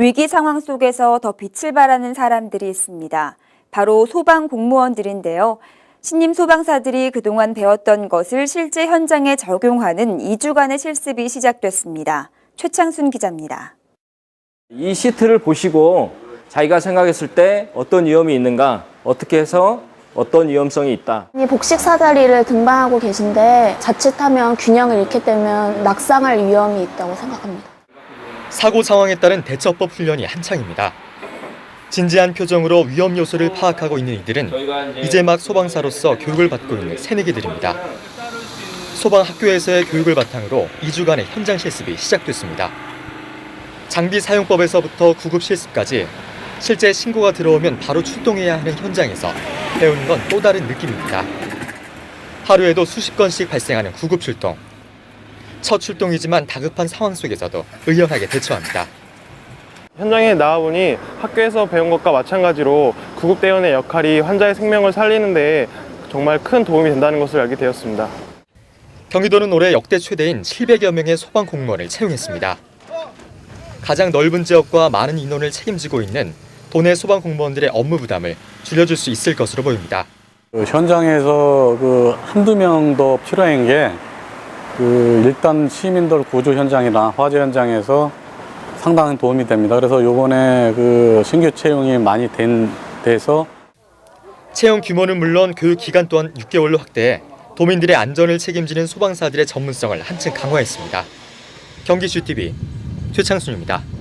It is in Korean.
위기 상황 속에서 더 빛을 발하는 사람들이 있습니다. 바로 소방 공무원들인데요. 신임 소방사들이 그동안 배웠던 것을 실제 현장에 적용하는 2주간의 실습이 시작됐습니다. 최창순 기자입니다. 이 시트를 보시고 자기가 생각했을 때 어떤 위험이 있는가, 어떻게 해서 어떤 위험성이 있다. 이 복식 사다리를 등반하고 계신데 자칫하면 균형을 잃게 되면 낙상할 위험이 있다고 생각합니다. 사고 상황에 따른 대처법 훈련이 한창입니다. 진지한 표정으로 위험 요소를 파악하고 있는 이들은 이제 막 소방사로서 교육을 받고 있는 새내기들입니다. 소방 학교에서의 교육을 바탕으로 2주간의 현장 실습이 시작됐습니다. 장비 사용법에서부터 구급 실습까지 실제 신고가 들어오면 바로 출동해야 하는 현장에서 배우는 건 또 다른 느낌입니다. 하루에도 수십 건씩 발생하는 구급 출동. 첫 출동이지만 다급한 상황 속에서도 의연하게 대처합니다. 현장에 나와보니 학교에서 배운 것과 마찬가지로 구급대원의 역할이 환자의 생명을 살리는데 정말 큰 도움이 된다는 것을 알게 되었습니다. 경기도는 올해 역대 최대인 700여 명의 소방 공무원을 채용했습니다. 가장 넓은 지역과 많은 인원을 책임지고 있는 도내 소방 공무원들의 업무 부담을 줄여줄 수 있을 것으로 보입니다. 그 현장에서 그 한두 명 더 필요한 게 그 일단 시민들 구조 현장이나 화재 현장에서 상당히 도움이 됩니다. 그래서 요번에 그 신규 채용이 많이 된 돼서 채용 규모는 물론 교육 기간 또한 6개월로 확대해 도민들의 안전을 책임지는 소방사들의 전문성을 한층 강화했습니다. 경기 슈TV 최창순입니다.